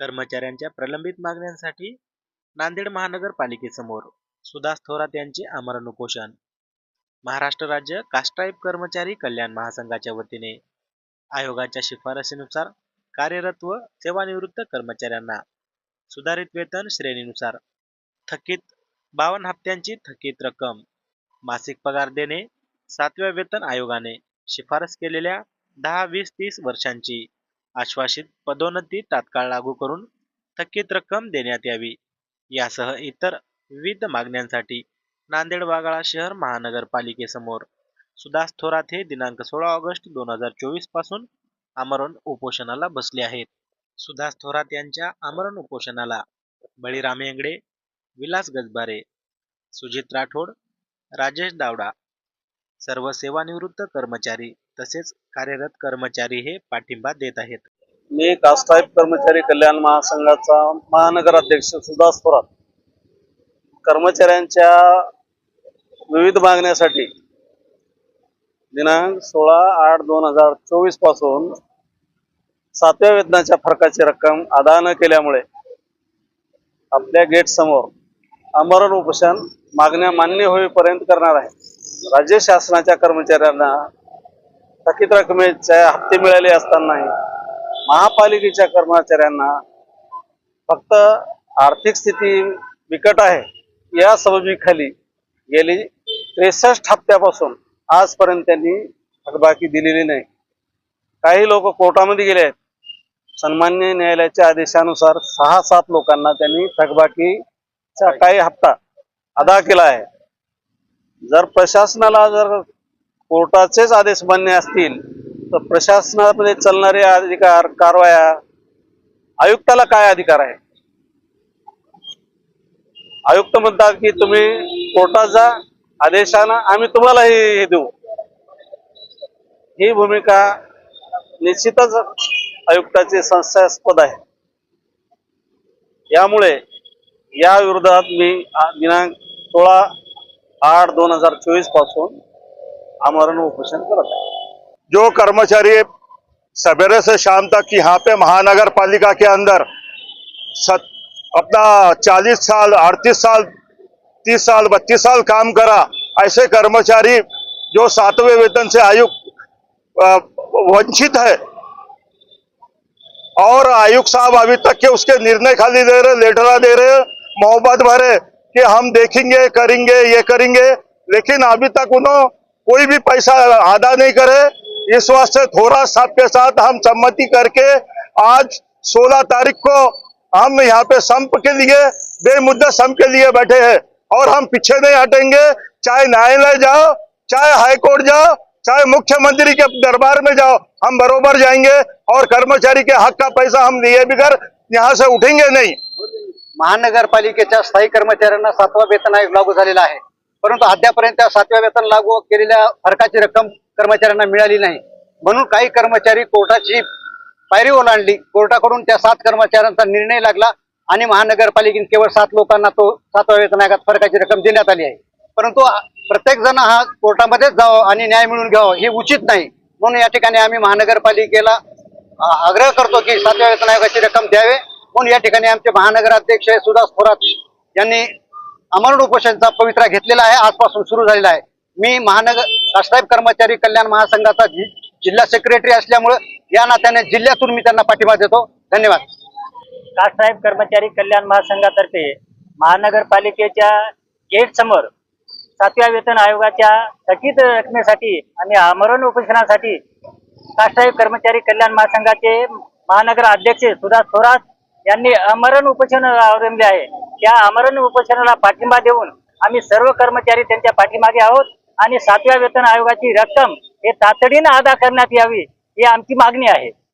कर्मचाऱ्यांच्या प्रलंबित मागण्यांसाठी नांदेड महानगरपालिकेसमोर सुदास थोरात यांचे आमरण उपोषण. महाराष्ट्र राज्य कास्ट्राईब कर्मचारी कल्याण महासंघाच्या वतीने आयोगाच्या शिफारसीनुसार कार्यरत व सेवानिवृत्त कर्मचाऱ्यांना सुधारित वेतन श्रेणीनुसार थकीत बावन्न हप्त्यांची थकीत रक्कम मासिक पगार देणे सातव्या वेतन आयोगाने शिफारस केलेल्या दहा वीस तीस वर्षांची आश्वासित पदोन्नती तात्काळ लागू करून थकीत रक्कम देण्यात यावी. यासह इतर विविध मागण्यांसाठी नांदेड वाघाळा शहर महानगरपालिकेसमोर सुदास थोरात हे दिनांक सोळा ऑगस्ट दोन हजार चोवीसपासून आमरण उपोषणाला बसले आहेत. सुदास थोरात यांच्या आमरण उपोषणाला बळीराम येंगडे विलास गजबारे सुजित राठोड राजेश दावडा सर्व सेवानिवृत्त कर्मचारी तसेच कार्यरत कर्मचारी हे पाठिंबा देत आहेत. मी कास्टाईप कर्मचारी कल्याण महासंघाचा महानगर अध्यक्ष सुदास थोरात. कर्मचाऱ्यांच्या विविध मागण्यासाठी दिनांक सोळा आठ दोन हजार चोवीसपासून सातव्या वेतनाच्या फरकाची रक्कम अदा न केल्यामुळे आपल्या गेट समोर आमरण उपोषण मागण्या मान्य होईपर्यंत करणार आहे. राज्य शासनाच्या कर्मचाऱ्यांना थकीत रकमेचे हप्ते मिळाले असतानाही महापालिकेच्या कर्मचाऱ्यांना फक्त आर्थिक स्थिती बिकट आहे या सबबीखाली गेली त्रेसष्ट हप्त्यापासून आजपर्यंत त्यांनी थकबाकी दिलेली नाही. काही लोक कोर्टामध्ये गेले आहेत. सन्मान्य न्यायालयाच्या आदेशानुसार सहा सात लोकांना त्यांनी थकबाकीचा काही हप्ता अदा केला आहे. जर प्रशासनाला जर कोर्टाचेच आदेश मान्य असतील तर प्रशासनामध्ये चालणारे अधिकार कारवाया आयुक्ताला काय अधिकार आहे? आयुक्त म्हणतात की तुम्ही कोर्टाचा आदेशानं आम्ही तुम्हाला हे देऊ. ही भूमिका निश्चितच आयुक्ताची संशयास्पद आहे. यामुळे या विरोधात मी दिनांक सोळा आठ दोन हजार चोवीसपासून आमरण उपोषण करत आहे जो कर्मचारी सवेरे से शाम तक यहाँ पे महानगर पालिका के अंदर सत, अपना 40 साल 38 साल 30 साल 32 साल काम करा ऐसे कर्मचारी जो सातवें वेतन से आयुक्त वंचित है और आयुक्त साहब अभी तक के उसके निर्णय खाली दे रहे लेटरा दे रहे मोहब्बत भरे कि हम देखेंगे करेंगे ये करेंगे लेकिन अभी तक उन्होंने कोई भी पैसा अदा नहीं करे, इस वास्ते थोड़ा साहब के साथ हम सम्मति करके आज 16 तारीख को हम यहाँ पे संप के लिए, बेमुद्दा संप के लिए बैठे हैं और हम पीछे नहीं हटेंगे। चाहे न्यायालय जाओ, चाहे हाईकोर्ट जाओ, चाहे मुख्यमंत्री के दरबार में जाओ, हम बरोबर जाएँगे और कर्मचारी के हक का पैसा हम लिए बिगर यहाँ से उठेंगे नहीं। महानगरपालिकेच्या स्थायी कर्मचाऱ्यांना सातवा वेतन आयोग लागू आहे. परंतु अद्यापर्यंत सातव्या वेतन लागू केलेल्या फरकाची रक्कम कर्मचाऱ्यांना मिळाली नाही. म्हणून काही कर्मचारी कोर्टाची पायरी ओलांडली. कोर्टाकडून त्या सात कर्मचाऱ्यांचा निर्णय लागला आणि महानगरपालिकेने केवळ सात लोकांना तो सातव्या वेतन आयोगात फरकाची रक्कम देण्यात आली आहे. परंतु प्रत्येक जण हा कोर्टामध्येच जावं आणि न्याय मिळून घ्यावं हे उचित नाही. म्हणून या ठिकाणी आम्ही महानगरपालिकेला आग्रह करतो की सातव्या वेतन आयोगाची रक्कम द्यावे. म्हणून या ठिकाणी आमचे महानगराध्यक्ष सुदास थोरात यांनी अमरण उपोषणचा पवित्रा घेतलेला आहे. आजपासून सुरू झालेला आहे. मी महानगर राष्ट्रायब कर्मचारी कल्याण महासंघाचा जि- जिल्हा सेक्रेटरी असल्यामुळे या नात्याने जिल्ह्यातून मी त्यांना पाठिंबा देतो. धन्यवाद. कासाहेब कर्मचारी कल्याण महासंघातर्फे महानगरपालिकेच्या गेट समोर सातव्या वेतन आयोगाच्या थकीत रकमेसाठी आणि आमरण उपोषणासाठी कासाहेब कर्मचारी कल्याण महासंघाचे महानगर अध्यक्ष सुधास थोरात यांनी आमरण उपोषण अवलंबले आहे. या आमरण उपोषणाला पाठिंबा देऊन आम्ही सर्व कर्मचारी त्यांच्या पाठीमागे आहोत आणि सातव्या वेतन आयोगाची रक्कम हे तातडीनं अदा करण्यात यावी ही आमची मागणी आहे.